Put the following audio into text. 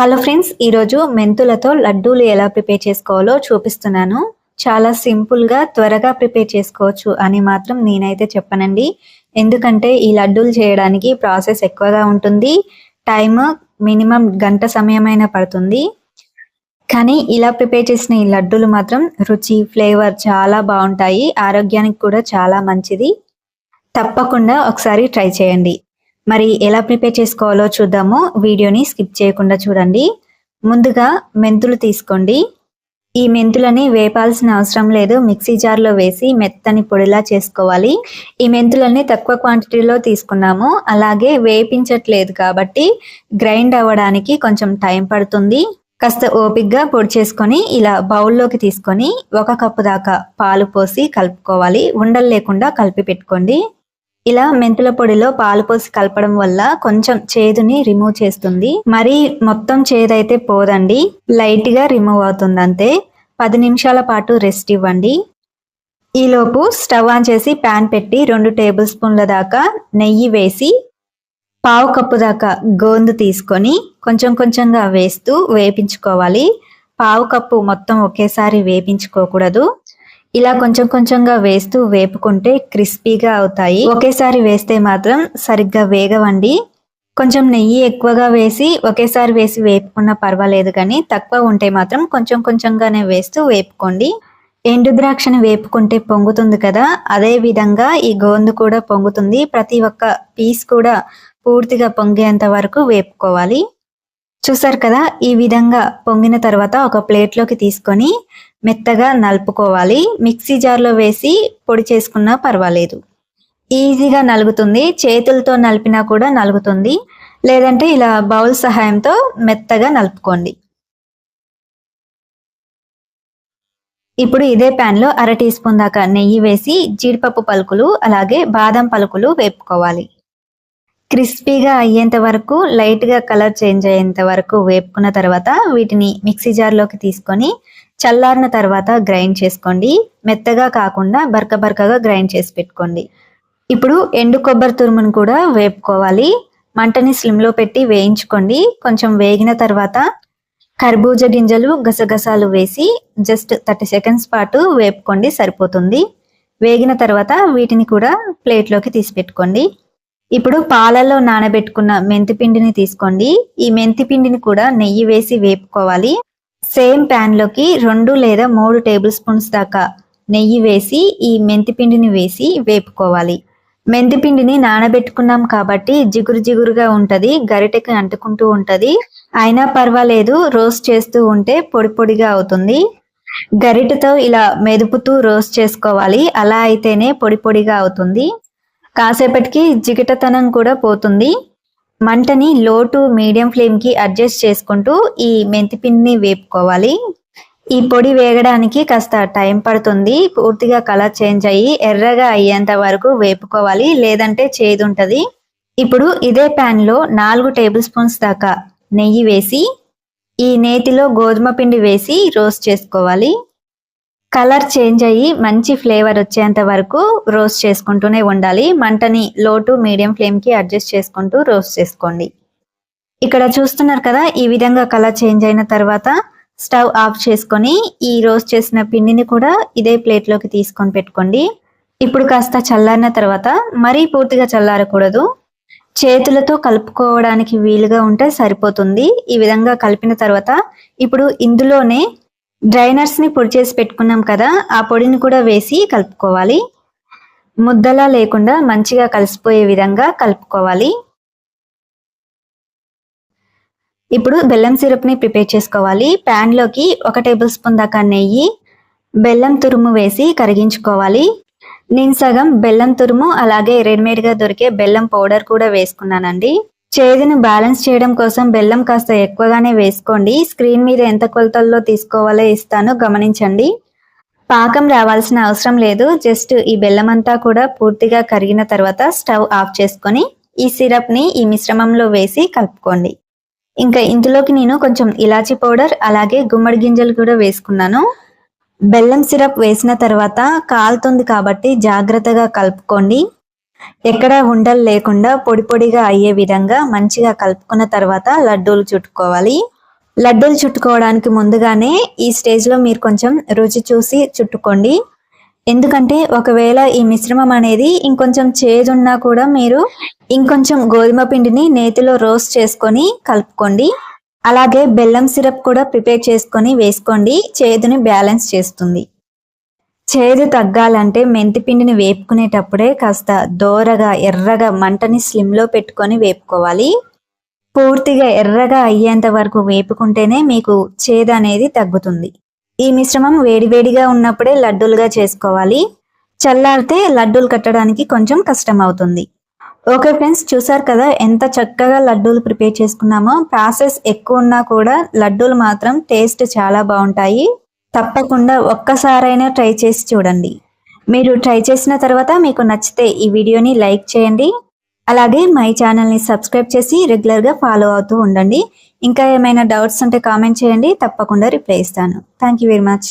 Hello friends ఈరోజు మెంతులతో లడ్డూలు ఎలా ప్రిపేర్ చేసుకోవాలో చూపిస్తున్నాను. చాలా సింపుల్గా త్వరగా ప్రిపేర్ చేసుకోవచ్చు అని మాత్రం నేనైతే చెప్పనండి. ఎందుకంటే ఈ లడ్డూలు చేయడానికి ప్రాసెస్ ఎక్కువగా ఉంటుంది. టైం మినిమం గంట సమయమైనా పడుతుంది. కానీ ఇలా ప్రిపేర్ చేసిన ఈ లడ్డూలు మాత్రం రుచి ఫ్లేవర్ చాలా బాగుంటాయి. ఆరోగ్యానికి కూడా చాలా మంచిది. తప్పకుండా ఒకసారి ట్రై చేయండి. మరి ఎలా ప్రిపేర్ చేసుకోవాలో చూద్దాము. వీడియోని స్కిప్ చేయకుండా చూడండి. ముందుగా మెంతులు తీసుకోండి. ఈ మెంతులని వేపాల్సిన అవసరం లేదు. మిక్సీ జార్లో వేసి మెత్తని పొడిలా చేసుకోవాలి. ఈ మెంతులని తక్కువ క్వాంటిటీలో తీసుకున్నాము. అలాగే వేపించట్లేదు కాబట్టి గ్రైండ్ అవ్వడానికి కొంచెం టైం పడుతుంది. కాస్త ఓపిక్గా పొడి చేసుకొని ఇలా బౌల్లోకి తీసుకొని ఒక కప్పు దాకా పాలు పోసి కలుపుకోవాలి. ఉండలు లేకుండా కలిపి పెట్టుకోండి. ఇలా మెంతుల పొడిలో పాలు పోసి కలపడం వల్ల కొంచెం చేదుని రిమూవ్ చేస్తుంది. మరి మొత్తం చేదైతే పోదండి. లైట్గా రిమూవ్ అవుతుంది అంతే. పది నిమిషాల పాటు రెస్ట్ ఇవ్వండి. ఈలోపు స్టవ్ ఆన్ చేసి ప్యాన్ పెట్టి రెండు టేబుల్ స్పూన్ల దాకా నెయ్యి వేసి పావు కప్పు దాకా గోందు తీసుకొని కొంచెం కొంచెంగా వేస్తూ వేపించుకోవాలి. పావు కప్పు మొత్తం ఒకేసారి వేపించుకోకూడదు. ఇలా కొంచెం కొంచెంగా వేస్తూ వేపుకుంటే క్రిస్పీగా అవుతాయి. ఒకేసారి వేస్తే మాత్రం సరిగ్గా వేగవండి. కొంచెం నెయ్యి ఎక్కువగా వేసి ఒకేసారి వేసి వేపుకున్నా పర్వాలేదు కానీ తక్కువ ఉంటే మాత్రం కొంచెం కొంచెంగానే వేస్తూ వేపుకోండి. ఎండు ద్రాక్షను వేపుకుంటే పొంగుతుంది కదా అదే విధంగా ఈ గోందు కూడా పొంగుతుంది. ప్రతి ఒక్క పీస్ కూడా పూర్తిగా పొంగేంత వరకు వేపుకోవాలి. చూసారు కదా ఈ విధంగా పొంగిన తర్వాత ఒక ప్లేట్లోకి తీసుకొని మెత్తగా నలుపుకోవాలి. మిక్సీ జార్లో వేసి పొడి చేసుకున్నా పర్వాలేదు. ఈజీగా నలుగుతుంది. చేతులతో నలిపినా కూడా నలుగుతుంది. లేదంటే ఇలా బౌల్ సహాయంతో మెత్తగా నలుపుకోండి. ఇప్పుడు ఇదే ప్యాన్లో అర టీ స్పూన్ దాకా నెయ్యి వేసి జీడిపప్పు పలుకులు అలాగే బాదం పలుకులు వేపుకోవాలి. క్రిస్పీగా అయ్యేంత వరకు లైట్గా కలర్ చేంజ్ అయ్యేంత వరకు వేపుకున్న తర్వాత వీటిని మిక్సీ జార్లోకి తీసుకొని చల్లారిన తర్వాత గ్రైండ్ చేసుకోండి. మెత్తగా కాకుండా బరక బరకగా గ్రైండ్ చేసి పెట్టుకోండి. ఇప్పుడు ఎండు కొబ్బరి తురుమును కూడా వేపుకోవాలి. మంటని స్లిమ్లో పెట్టి వేయించుకోండి. కొంచెం వేగిన తర్వాత కర్బూజ గింజలు గసగసాలు వేసి జస్ట్ థర్టీ సెకండ్స్ పాటు వేపుకోండి సరిపోతుంది. వేగిన తర్వాత వీటిని కూడా ప్లేట్లోకి తీసి పెట్టుకోండి. ఇప్పుడు పాలలో నానబెట్టుకున్న మెంతి పిండిని తీసుకోండి. ఈ మెంతి పిండిని కూడా నెయ్యి వేసి వేపుకోవాలి. సేమ్లోకి రెండు లేదా మూడు టేబుల్ స్పూన్స్ దాకా నెయ్యి వేసి ఈ మెంతి పిండిని వేసి వేపుకోవాలి. మెంతి పిండిని నానబెట్టుకున్నాం కాబట్టి జిగురు జిగురుగా ఉంటది గరిటెకి అంటుకుంటూ ఉంటది. అయినా పర్వాలేదు రోస్ట్ చేస్తూ ఉంటే పొడి పొడిగా అవుతుంది. గరిటెతో ఇలా మెదుపుతూ రోస్ట్ చేసుకోవాలి. అలా అయితేనే పొడి పొడిగా అవుతుంది. కాసేపటికి జిగటతనం కూడా పోతుంది. మంటని లో టు మీడియం ఫ్లేమ్కి అడ్జస్ట్ చేసుకుంటూ ఈ మెంతిపిండిని వేపుకోవాలి. ఈ పొడి వేగడానికి కాస్త టైం పడుతుంది. పూర్తిగా కలర్ చేంజ్ అయ్యి ఎర్రగా అయ్యేంత వరకు వేపుకోవాలి. లేదంటే చేదు ఉంటుంది. ఇప్పుడు ఇదే ప్యాన్లో నాలుగు టేబుల్ స్పూన్స్ దాకా నెయ్యి వేసి ఈ నేతిలో గోధుమ పిండి వేసి రోస్ట్ చేసుకోవాలి. కలర్ చేంజ్ అయ్యి మంచి ఫ్లేవర్ వచ్చేంత వరకు రోస్ట్ చేసుకుంటూనే ఉండాలి. మంటని లో టు మీడియం ఫ్లేమ్కి అడ్జస్ట్ చేసుకుంటూ రోస్ట్ చేసుకోండి. ఇక్కడ చూస్తున్నారు కదా ఈ విధంగా కలర్ చేంజ్ అయిన తర్వాత స్టవ్ ఆఫ్ చేసుకొని ఈ రోస్ట్ చేసిన పిండిని కూడా ఇదే ప్లేట్లోకి తీసుకొని పెట్టుకోండి. ఇప్పుడు కాస్త చల్లారిన తర్వాత మరీ పూర్తిగా చల్లారకూడదు. చేతులతో కలుపుకోవడానికి వీలుగా ఉంటే సరిపోతుంది. ఈ విధంగా కలిపిన తర్వాత ఇప్పుడు ఇందులోనే డ్రైనర్స్ని పొడి చేసి పెట్టుకున్నాం కదా ఆ పొడిని కూడా వేసి కలుపుకోవాలి. ముద్దలా లేకుండా మంచిగా కలిసిపోయే విధంగా కలుపుకోవాలి. ఇప్పుడు బెల్లం సిరప్ని ప్రిపేర్ చేసుకోవాలి. ప్యాన్లోకి ఒక టేబుల్ స్పూన్ దాకా నెయ్యి బెల్లం తురుము వేసి కరిగించుకోవాలి. నేను సగం బెల్లం తురుము అలాగే రెడీమేడ్గా దొరికే బెల్లం పౌడర్ కూడా వేసుకున్నానండి. చేదును బ్యాలెన్స్ చేయడం కోసం బెల్లం కాస్త ఎక్కువగానే వేసుకోండి. స్క్రీన్ మీద ఎంత కొలతల్లో తీసుకోవాలో ఇస్తాను. గమనించండి. పాకం రావాల్సిన అవసరం లేదు. జస్ట్ ఈ బెల్లం అంతా కూడా పూర్తిగా కరిగిన తర్వాత స్టవ్ ఆఫ్ చేసుకొని ఈ సిరప్ని ఈ మిశ్రమంలో వేసి కలుపుకోండి. ఇంకా ఇందులోకి నేను కొంచెం ఇలాచీ పౌడర్ అలాగే గుమ్మడి గింజలు కూడా వేసుకున్నాను. బెల్లం సిరప్ వేసిన తర్వాత కాలుతుంది కాబట్టి జాగ్రత్తగా కలుపుకోండి. ఎక్కడ ఉండలు లేకుండా పొడి పొడిగా అయ్యే విధంగా మంచిగా కలుపుకున్న తర్వాత లడ్డూలు చుట్టుకోవాలి. లడ్డూలు చుట్టుకోవడానికి ముందుగానే ఈ స్టేజ్లో మీరు కొంచెం రుచి చూసి చుట్టుకోండి. ఎందుకంటే ఒకవేళ ఈ మిశ్రమం అనేది ఇంకొంచెం చేదున్నా కూడా మీరు ఇంకొంచెం గోధుమ పిండిని నేతిలో రోస్ట్ చేసుకొని కలుపుకోండి. అలాగే బెల్లం సిరప్ కూడా ప్రిపేర్ చేసుకొని వేసుకోండి. చేదుని బ్యాలెన్స్ చేస్తుంది. చేదు తగ్గాలంటే మెంతి పిండిని వేపుకునేటప్పుడే కాస్త దోరగా ఎర్రగా మంటని స్లిమ్లో పెట్టుకొని వేపుకోవాలి. పూర్తిగా ఎర్రగా అయ్యేంత వరకు వేపుకుంటేనే మీకు చేదు అనేది తగ్గుతుంది. ఈ మిశ్రమం వేడివేడిగా ఉన్నప్పుడే లడ్డూలుగా చేసుకోవాలి. చల్లారితే లడ్డూలు కట్టడానికి కొంచెం కష్టం అవుతుంది ఓకే ఫ్రెండ్స్ చూసారు కదా ఎంత చక్కగా లడ్డూలు ప్రిపేర్ చేసుకున్నామో. ప్రాసెస్ ఎక్కువ ఉన్నా కూడా లడ్డూలు మాత్రం టేస్ట్ చాలా బాగుంటాయి. తప్పకుండా ఒక్కసారైనా ట్రై చేసి చూడండి. మీరు ట్రై చేసిన తర్వాత మీకు నచ్చితే ఈ వీడియోని లైక్ చేయండి. అలాగే మై ఛానల్ని సబ్స్క్రైబ్ చేసి రెగ్యులర్గా ఫాలో అవుతూ ఉండండి. ఇంకా ఏమైనా డౌట్స్ ఉంటే కామెంట్ చేయండి. తప్పకుండా రిప్లై ఇస్తాను. Thank you very much.